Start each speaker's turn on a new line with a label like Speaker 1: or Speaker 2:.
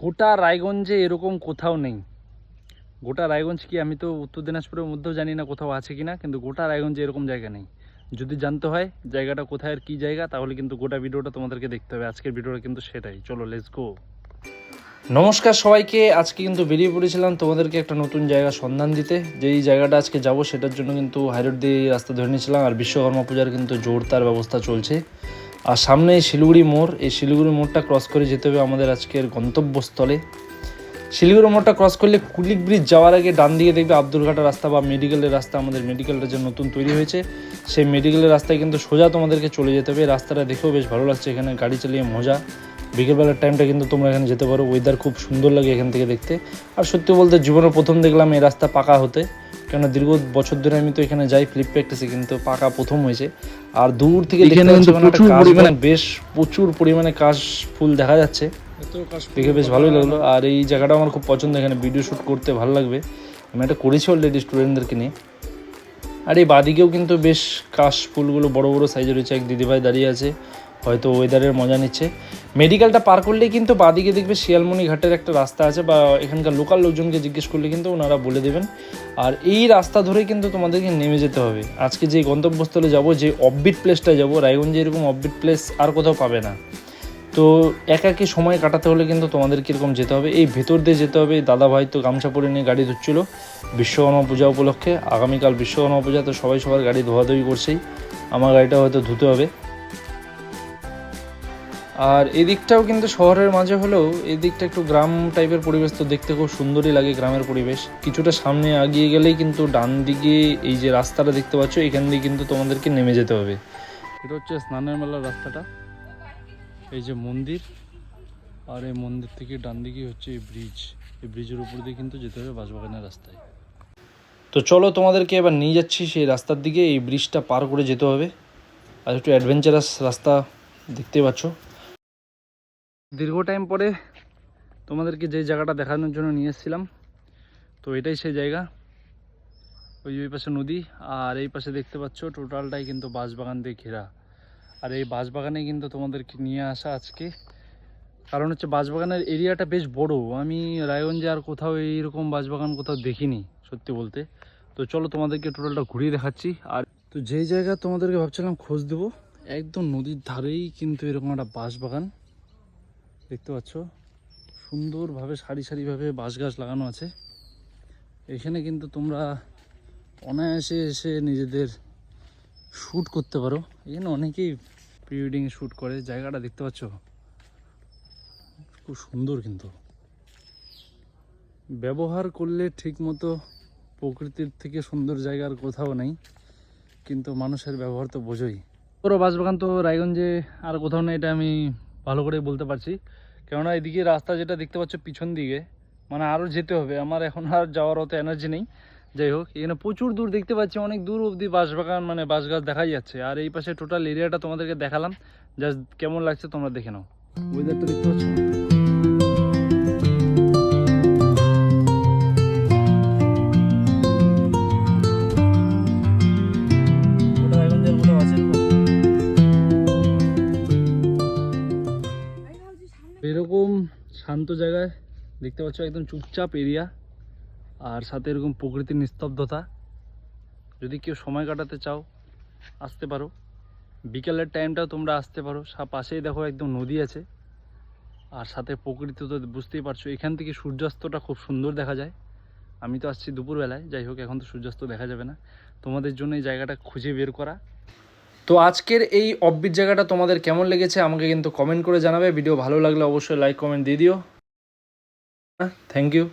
Speaker 1: গোটা রায়গঞ্জে এরকম কোথাও নেই। গোটা রায়গঞ্জ কি আমি তো উত্তর দিনাজপুরের মধ্যেও জানি না কোথাও আছে কি না কিন্তু গোটা রায়গঞ্জে এরকম জায়গা নেই। যদি জানতে হয় জায়গাটা কোথায় আর কী জায়গা, তাহলে কিন্তু গোটা ভিডিওটা তোমাদেরকে দেখতে হবে। আজকের ভিডিওটা কিন্তু সেটাই। চলো লেটস গো নমস্কার সবাইকে। আজকে কিন্তু বেরিয়ে পড়েছিলাম তোমাদেরকে একটা নতুন জায়গা সন্ধান দিতে। যেই জায়গাটা আজকে যাব সেটার জন্য কিন্তু হাইরোড দিয়ে রাস্তা ধরে নিয়েছিলাম, আর বিশ্বকর্মা পূজার কিন্তু জোরদার ব্যবস্থা চলছে। আর সামনে শিলিগুড়ি মোড়। এই শিলিগুড়ি মোড়টা ক্রস করে যেতে হবে আমাদের আজকের গন্তব্যস্থলে। শিলিগুড়ি মোড়টা ক্রস করলে কুলিক ব্রিজ যাওয়ার আগে ডান দিকে দেখবে আব্দুলঘাটা রাস্তা বা মেডিকেলের রাস্তা আমাদের মেডিকেলটা যে নতুন তৈরি হয়েছে, সেই মেডিকেলের রাস্তায় কিন্তু সোজা তোমাদেরকে চলে যেতে হবে। রাস্তাটা দেখেও বেশ ভালো লাগছে, এখানে গাড়ি চালিয়ে মজা। বিকেলবেলার টাইমটা কিন্তু তোমরা এখানে যেতে পারো। ওয়েদার খুব সুন্দর লাগে এখান থেকে দেখতে। আর সত্যি বলতে জীবনে প্রথম দেখলাম এই রাস্তা পাকা হতে। কেন দীর্ঘ বছর ধরে আমি তো এখানে যাই ফ্লিপ প্র্যাকটিসে কিন্তু পাকা প্রথম হয়েছে। আর দূর থেকে
Speaker 2: পরিমাণে-
Speaker 1: মানে বেশ প্রচুর পরিমাণে কাশ ফুল দেখা যাচ্ছে। দেখে বেশ ভালোই লাগল। আর এই জায়গাটা আমার খুব পছন্দ এখানে ভিডিও শ্যুট করতে ভালো লাগবে। আমি এটা করেছি অলরেডি স্টুডেন্টদেরকে নিয়ে। আর এই বাদিকেও কিন্তু বেশ কাশ ফুলগুলো বড় বড় সাইজের রয়েছে। এক দিদিভাই দাঁড়িয়ে আছে হয়তো ওয়েদারের মজা নিচ্ছে। মেডিকেলটা পার করলেই কিন্তু বাদিকে দেখবে শিয়ালমণি ঘাটের একটা রাস্তা আছে বা এখানকার লোকাল লোকজনকে জিজ্ঞেস করলে কিন্তু ওনারা বলে দেবেন। আর এই রাস্তা ধরেই কিন্তু তোমাদেরকে নেমে যেতে হবে। আজকে যে গন্তব্যস্থলে যাব, যে অফবিট প্লেসটা যাব, রায়গঞ্জে এরকম অফবিট প্লেস আর কোথাও পাবে না। তো একাকি সময় কাটাতে হলে কিন্তু তোমাদের কীরকম যেতে হবে। এই ভেতর দিয়ে যেতে হবে। দাদা ভাই তো গামছা পরে নিয়ে গাড়ি ধুচ্ছিল বিশ্বকর্মা পূজা উপলক্ষে। আগামীকাল বিশ্বকর্মা পূজা, তো সবাই সবার গাড়ি ধোয়াধুয়ি করছেই। আমার গাড়িটা হয়তো ধুতে হবে। আর এদিকটাও কিন্তু শহরের মাঝে হলেও এদিকটা একটু গ্রাম টাইপের পরিবেশ তো দেখতে খুব সুন্দরই লাগে গ্রামের পরিবেশ। কিছুটা সামনে আগিয়ে গেলেই কিন্তু ডান দিকে এই যে রাস্তাটা দেখতে পাচ্ছ এখান দিয়ে কিন্তু তোমাদেরকে নেমে যেতে হবে। এটা হচ্ছে স্নানের মেলার রাস্তাটা। এই যে মন্দির আর এই মন্দির থেকে ডান দিকে হচ্ছে এই ব্রিজ এই ব্রিজের উপর দিয়ে কিন্তু যেতে হবে বাঁশবাগানের রাস্তায়। তো চলো তোমাদেরকে এবার নিয়ে যাচ্ছি সেই রাস্তার দিকে এই ব্রিজটা পার করে যেতে হবে। আর একটু অ্যাডভেঞ্চারাস রাস্তা দেখতে পাচ্ছ। দীর্ঘ টাইম পরে তোমাদেরকে যে জায়গাটা দেখানোর জন্য নিয়ে এসেছিলাম, তো এটাই সেই জায়গা। ওই ওই পাশে নদী, আর এই পাশে দেখতে পাচ্ছ টোটালটাই কিন্তু বাঁশবাগান দিয়ে ঘেরা। আর এই বাঁশবাগানে কিন্তু তোমাদেরকে নিয়ে আসা আজকে। কারণ হচ্ছে বাঁশবাগানের এরিয়াটা বেশ বড়। আমি রায়গঞ্জে আর কোথাও এইরকম বাঁশবাগান কোথাও দেখিনি, সত্যি বলতে। তো চলো তোমাদেরকে টোটালটা ঘুরিয়ে দেখাচ্ছি। আর তো যেই জায়গা তোমাদেরকে ভাবছিলাম খোঁজ দেবো, একদম নদীর ধারেই কিন্তু এরকম একটা বাঁশবাগান। দেখতে পাচ্ছ? সুন্দরভাবে, সারি সারিভাবে বাঁশ গাছ লাগানো আছে। এখানে কিন্তু তোমরা অনায়াসে এসে নিজেদের শ্যুট করতে পারো। এখানে অনেকেই প্রি ওয়েডিং শ্যুট করে। জায়গাটা দেখতে পাচ্ছ? খুব সুন্দর কিন্তু। ব্যবহার করলে ঠিকমতো প্রকৃতির থেকে সুন্দর জায়গা আর কোথাও নেই, কিন্তু মানুষের ব্যবহার তো বোঝোই। পুরো বাঁশবাগান তো রায়গঞ্জে আর কোথাও নেই, এটা আমি ভালো করে বলতে পারছি। কেননা এদিকে রাস্তা যেটা দেখতে পাচ্ছ পিছন দিকে মানে আরও যেতে হবে। আমার এখন আর যাওয়ার অত এনার্জি নেই। যাই হোক, এখানে প্রচুর দূর দেখতে পাচ্ছি, অনেক দূর অবধি বাঁশবাগান মানে বাঁশ গাছ দেখাই যাচ্ছে। আর এই পাশে টোটাল এরিয়াটা তোমাদেরকে দেখালাম। জাস্ট কেমন লাগছে তোমরা দেখে নাও। ওয়েদারটা দেখতে পাচ্ছ? শান্ত জায়গায় দেখতে পাচ্ছ একদম চুপচাপ এরিয়া, আর সাথে এরকম প্রকৃতির নিস্তব্ধতা। যদি কেউ সময় কাটাতে চাও, আসতে পারো। বিকেলের টাইমটাও তোমরা আসতে পারো। পাশেই দেখো একদম নদী আছে। আর সাথে প্রকৃতি তো বুঝতেই পারছ, এখান থেকে সূর্যাস্তটা খুব সুন্দর দেখা যায়। আমি তো আসছি দুপুরবেলায়, যাই হোক, এখন তো সূর্যাস্ত দেখা যাবে না। তোমাদের জন্য এই জায়গাটা খুঁজে বের করা। তো আজকের এই অফবিট জায়গাটা তোমাদের কেমন লেগেছে আমাকে কিন্তু কমেন্ট করে জানাবে। ভিডিও ভালো লাগলে অবশ্যই লাইক কমেন্ট দিয়ে দিও। হ্যাঁ থ্যাংক ইউ